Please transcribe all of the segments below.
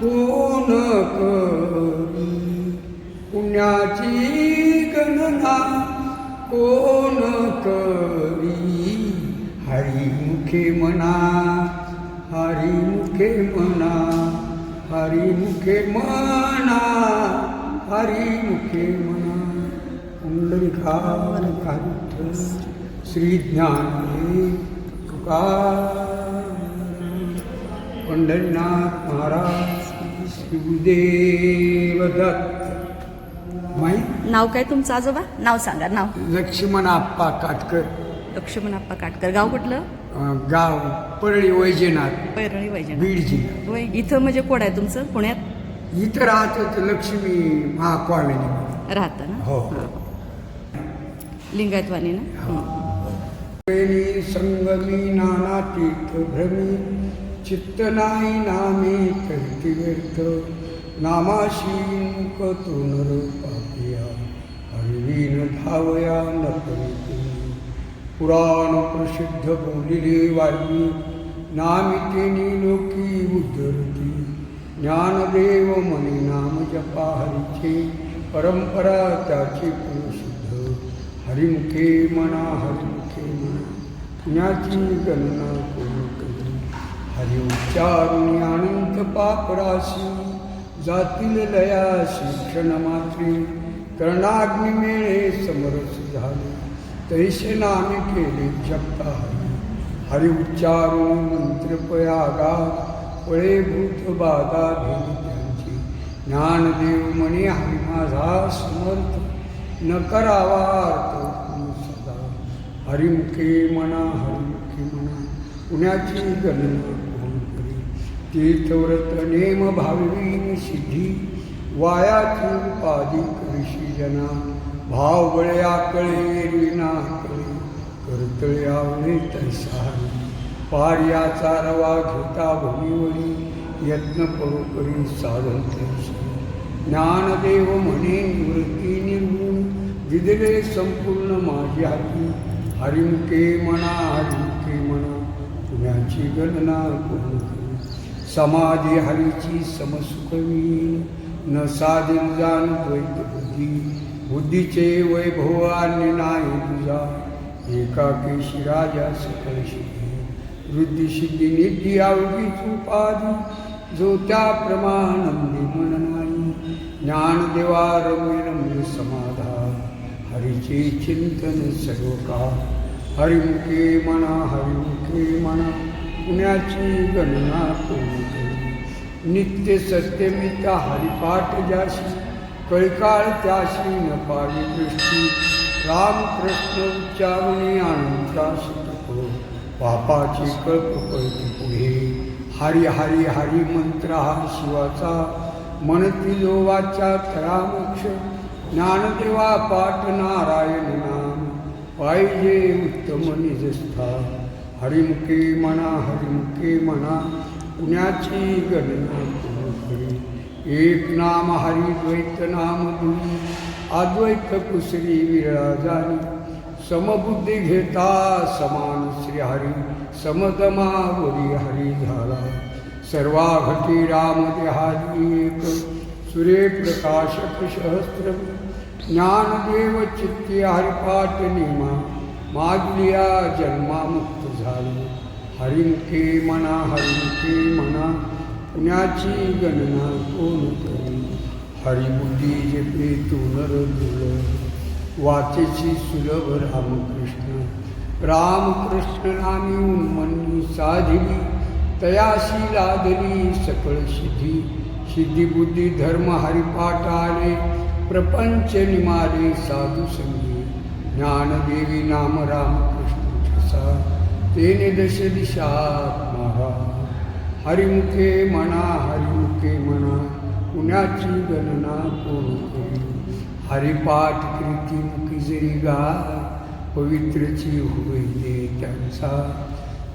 कोण करी पुण्याची गणना कोण करी? हरिमुखे म्हणा हरिमुखे म्हणा हरिमुखे म्हणा हरिमुखे म्हणा पुंडलिका श्री ज्ञाने तुकार पंढरीनाथ महाराज श्री गुरुदेव दत्त। माहीत नाव काय तुमचं आजोबा? नाव सांगा नाव. लक्ष्मण आप्पा काटकर। लक्ष्मण आप्पा काटकर. गाव कुठलं? अं, गाव परळी वैजनाथ पैरळी वैजन बीड जिल्हा. होय इथं म्हणजे कोड आहे तुमचं? पुण्यात? इथं राहत होतं लक्ष्मी महाकॉलनी राहतं ना? हो. हां. लिंगायतवाणी ना? हं. प्रेमी संगमी नाना तीर्थ भ्रमी चित्त नाही नामे करती व्यर्थ। नामाशी कतून तो हरवीन धावया न पुराण प्रसिद्ध बोलिले वाल्मी नामितेनी लोकी उद्धरती। ज्ञानदेव मनी नाम जपा हरीचे परंपरा त्याची प्रसिद्ध। हरिमुखे मना हरि पुण्याची गणना कोण करी हरि उच्चारुणी अनंत पापराशी जातील लया शिक्षण मात्री कर्णाग्नी मेळे समरस झाले तैसे नामे केले जपता हरी हरि उच्चारुणी मंत्र पयागा पळे भूत बाधा भेली त्यांची ज्ञानदेव म्हणे हरी माझा समर्थ न करावा. अर्थ हरिमुखे म्हणा हरिमुखे म्हणा पुण्याची गणना कोण करी. तीर्थव्रत नेम भाविनी सिद्धी वायाची उपाधी कृषी जना. भाव बळे आकळे कळे करतळे तैसा पार्याचा रवा घेता भूमीवरी यत्न परोपरी साधन तैसी. ज्ञानदेव म्हणे निवृत्ती निर्गुण दिदले संपूर्ण माझी हाती हरिमुखे म्हणा हरिमुखे म्हणा पुण्याची गणना कोण समाधी हरीची समसुखवी न साधील जाण द्वैत बुद्धी. बुद्धीचे वैभव अन्य नाही तुझा एकाकेशी राजा सकल सिद्धी वृद्धी सिद्धी निधी आवडीच उपाधी जो त्याप्रमानंदी मन नाही. ज्ञानदेवा रम्य रम्य समाज हरीचे चिंतन सर्व का हरिमुखे म्हणा हरिमुखे म्हणा पुण्याची गणना कोण नित्य सत्यमिता हरिपाठ जाशी कळकाळ त्याशी न पावी दृष्टी. रामकृष्ण उच्चारुणी अनंताशी तपो पापाची कल्प कळती पुढे. हरी हरी हरी मंत्र हा शिवाचा. मनतील वाचा तरामोक्ष. ज्ञानदेवा पाठ नारायण नाम पाहिजे उत्तम निजस्था हरिमुखे म्हणा हरिमुखे म्हणा पुण्याची गणना एक नाम हरिद्वैत नाम दुनी अद्वैत कुसरी विराजानी समबुद्धी घेता समान श्री हरी समदमावरी हरी झाला. सर्वाघटी राम देहारी एक. सूर्यप्रकाशक सहस्त्र ज्ञानदेव चित्ती हरिपाठ निमा। मागलिया जन्मामुक्त झाली। हरिंके म्हणा हरिंके म्हणा पुण्याची गणना कोण करी? हरिबुद्धी जपे तू नर वाचेची सुलभ रामकृष्ण। रामकृष्ण नामी उन्मनी साधिली। तयाशी लादली सकळ सिद्धी। सिद्धिबुद्धी धर्म हरिपाठ आले प्रपंच निमाले साधू संगी. ज्ञानदेवी नाम रामकृष्ण ठसा तेने दश दिशा मारा. हरिमुखे म्हणा हरिमुखे म्हणा कुणाची गणना कोण करी? हरिपाठ कृती मुखी जरी गा पवित्रची होई त्यांचा.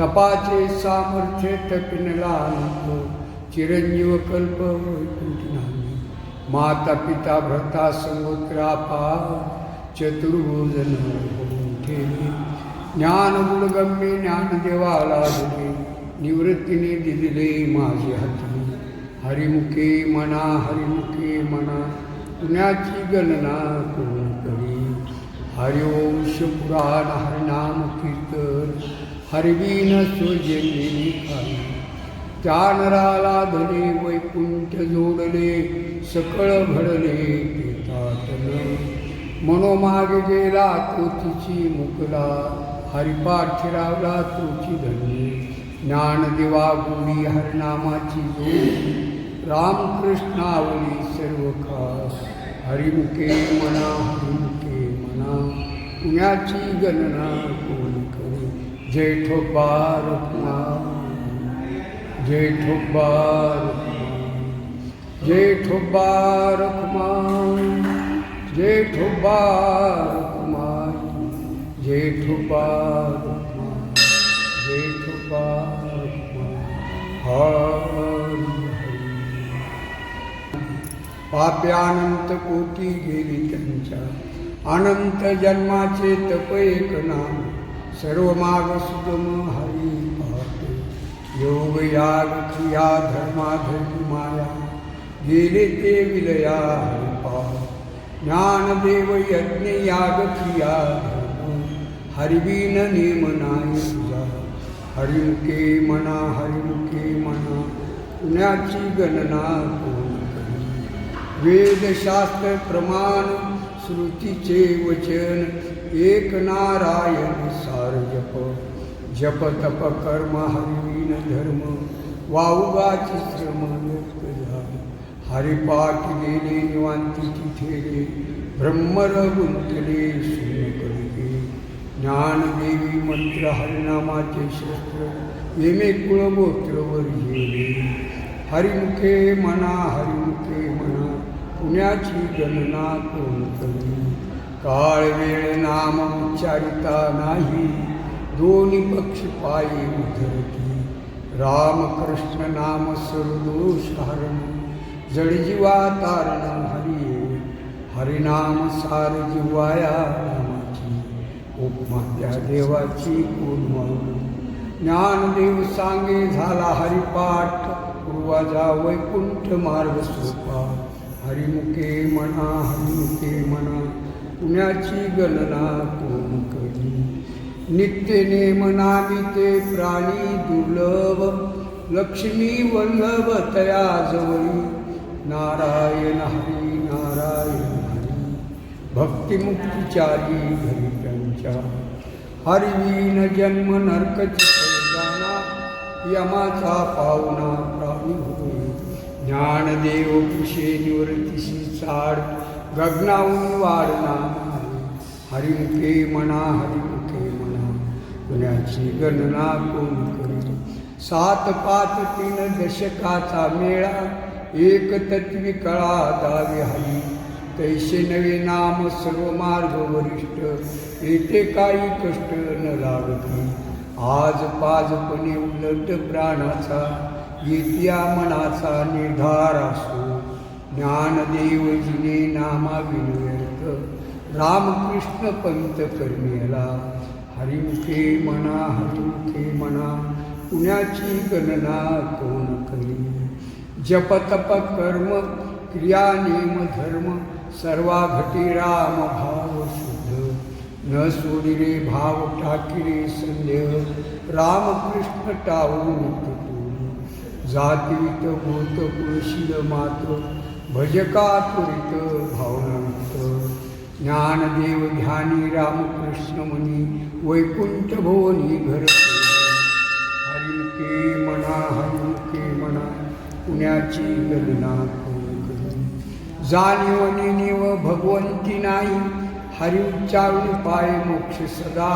तपाचे सामर्थ्य तपिनला नको. चिरंजीव कल्प माता पिता भ्रता समुद्रापा चतुर्भुजन ठेवी ज्ञान मुलगम्य ज्ञान देवाला दिले निवृत्तीने दिले माझे हाती। हरिमुखे म्हणा हरिमुखे म्हणा पुण्याची गणना कोण करी। हरिवंश पुराण हरिनाम कीर्तन। हरवीन स्वजनी खाली। त्या नराला धने वैकुंठ जोडले सकळ घडले ते मनोमागे गेला तोची मुकला हरिपाठ फिरावला तोची धनी. ज्ञानदेवा गुणी हरिनामाची जोडी. रामकृष्णावली सर्व खास हरिमुखे म्हणा हरिमुखे म्हणा पुण्याची गणना कोण करे? जय ठोबार जय ठोबार जय ठोबार जय ठोबार जय ठोबार जय ठोबार हरि पाप्यानंत कोटी गेली त्यांच्या अनंत जन्माचे तप एक नाम सर्व माग सुगम हरी पाहतो. योग याग क्रिया धर्माधर्म माया गेले ते विलया हरी ज्ञानदेव यज्ञ याग क्रिया धर्म हरिवीन नेम नाही तुझा हरिमुखे म्हणा हरिमुखे म्हणा पुण्याची गणना कोण करी? वेदशास्त्र प्रमाण श्रुतीचे वचन एक नारायण सार जप जप तप कर्म हरिवीन धर्म वाऊगाची श्रम व्यक्त झाले हरिपाठ गेले निवांतीची ठेले ब्रह्मर गुंतले शून्य ज्ञानदेवी मंत्र हरिनामाचे शस्त्र येमे कुळगोत्रवर गेले हरिमुखे म्हणा हरिमुखे म्हणा पुण्याची गणना कोण करी? काळ वेळ नाम उच्चारिता नाही. दोन्ही पक्ष पायी उधरती रामकृष्ण नाम सर्वदोष हरण जडजीवा तारणम हरिये. हरिनाम सार जिवाया नामाची. उपमा त्या देवाची कोण ज्ञानदेव सांगे झाला हरिपाठ. पूर्वाजा वैकुंठ मार्ग सोपा. हरिमुखे म्हणा हरिमुखे म्हणा पुण्याची गणना कोण करी? नित्य नामिते प्राणी दुर्लभ लक्ष्मी वल्लभ तया जवळी नारायण हरी नारायण हरी भक्तिमुक्तिचारी घरी त्यांच्या. हरिवीन जन्म नरकची यमाचा पाहुणा प्राणी होय. ज्ञानदेव पिशे निवृत्तीशी चाड गगनाहून वाढना हरिमुखे म्हणा हरिमुखे पुण्याची गणना कोण करी सात पाच तीन दशकाचा मेळा एक तत्वी कळा दावी हवी तैसे नवे नाम सर्व मार्ग वरिष्ठ येथे काही कष्ट न लागती. आज पाजपणे उलट प्राणाचा येत्या मनाचा निर्धार असो. ज्ञानदेव जिने नामा विनव्यर्थ रामकृष्ण पंत कर्मेला. हरिमुखे म्हणा हरिमुखे म्हणा पुण्याची गणना कोण करी? जप तप कर्म क्रिया नेम धर्म सर्वा घटी राम भाव शुद्ध. न सोडिरे भाव टाकिरे संदेह. रामकृष्ण टावून तुटून जातीत होत कुळशील मात भजका तुरित भावनांत ज्ञानदेव ध्यानी रामकृष्ण मुनी वैकुंठ भुवनी घर हरिमुखे म्हणा हरिमुखे म्हणा पुण्याची गणना जाणीवनी जाणीव निव भगवंती नाही हरि उच्चारून पाय मोक्ष सदा।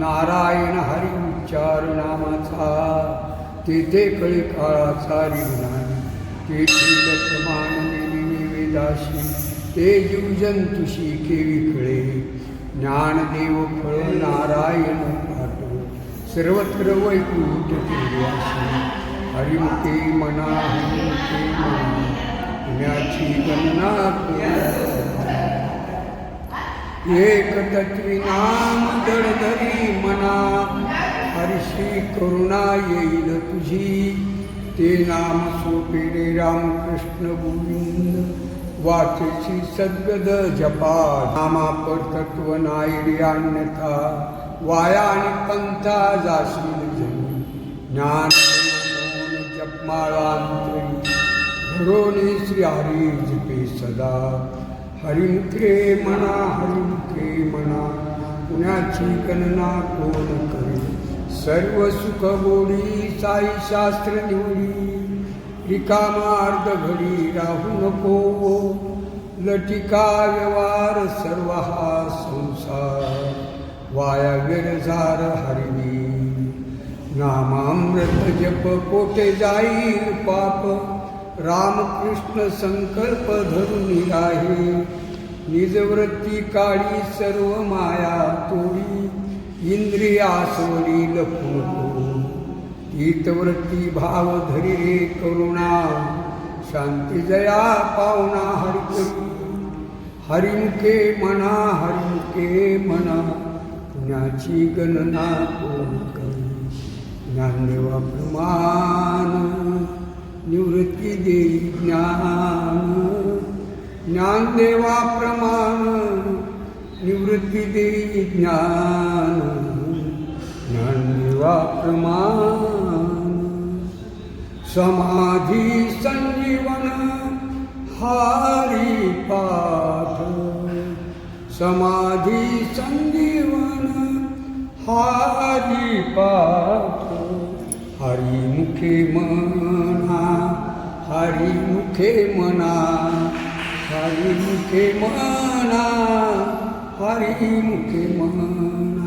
नारायण हरि उच्चार नामाचा। तेथे कळी काळाचा नाही तेथे प्रमाण निवेदाशी ते जीवजंतुशी केवी खळे ज्ञानदेव फळ नारायण पाठ. सर्वत्र वैकुंठ केल्याशी हरिमुखे मना हरिमुखे मना पुण्याची गणना एक तत्वी नाम दळधरी मना. हरिशी करुणा येईल तुझी. ते नाम सोपे रे रामकृष्ण गोविंद. वाचसी सद्गद जपा. नामापर तत्व नायर्यान्यथा वाया आणि पंथा जाशील जनी ज्ञान जपमाळांतरी धरोने श्री हरी जपे सदा. हरिमुखे म्हणा हरिमुखे म्हणा पुण्याची गणना कोण करे? सर्व सुख गोडी साई शास्त्र निवडी. रिकामार्ध घडी राहू नको. लटिका व्यवहार सर्व हा संसार. वाया विरझार हरिणी. नामामृत जप कोठे जाईल पाप? रामकृष्ण संकल्प धरून आहे निजवृत्ती काळी सर्व माया तोडी. इंद्रियासवरी लपू हितवृत्ती भाव धरी रे करुणा शांती जया पावना हरि हरिमुखे म्हणा हरिमुखे म्हणा पुण्याची गणना कोण करी। ज्ञानदेवा प्रमाण निवृत्ती देई ज्ञान। ज्ञानदेवा प्रमाण निवृत्ती देई ज्ञान। ज्ञानदेवा प्रमाण। समाधी संजीवन हारी पाठ समाधी संजीवन हारी पाठ हरी मुखे मना हरी मुखे मना हरी मुखे मना हरी मुखे मना।